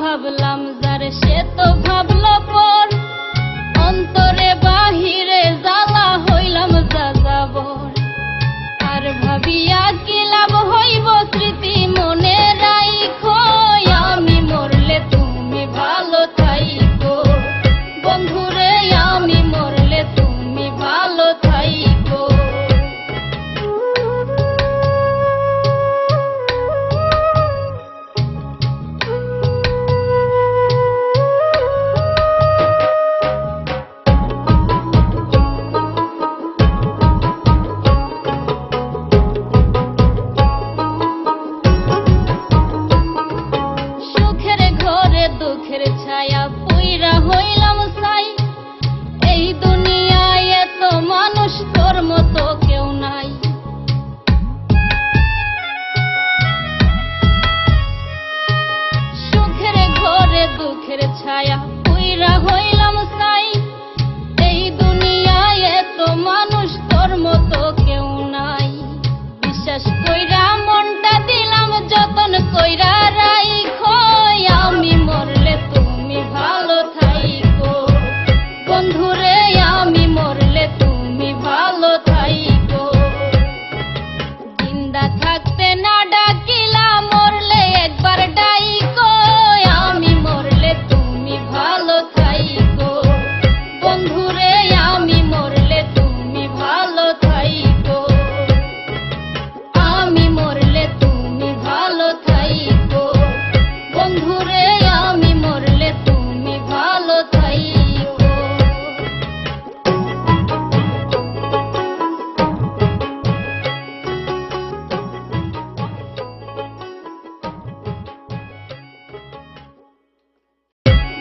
ভাবলাম যার সে তো ভাব কইরা হইলাম সাই। এই দুনিয়ায় এত মানুষ তোর মতো কেউ নাই।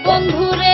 বন্ধুরে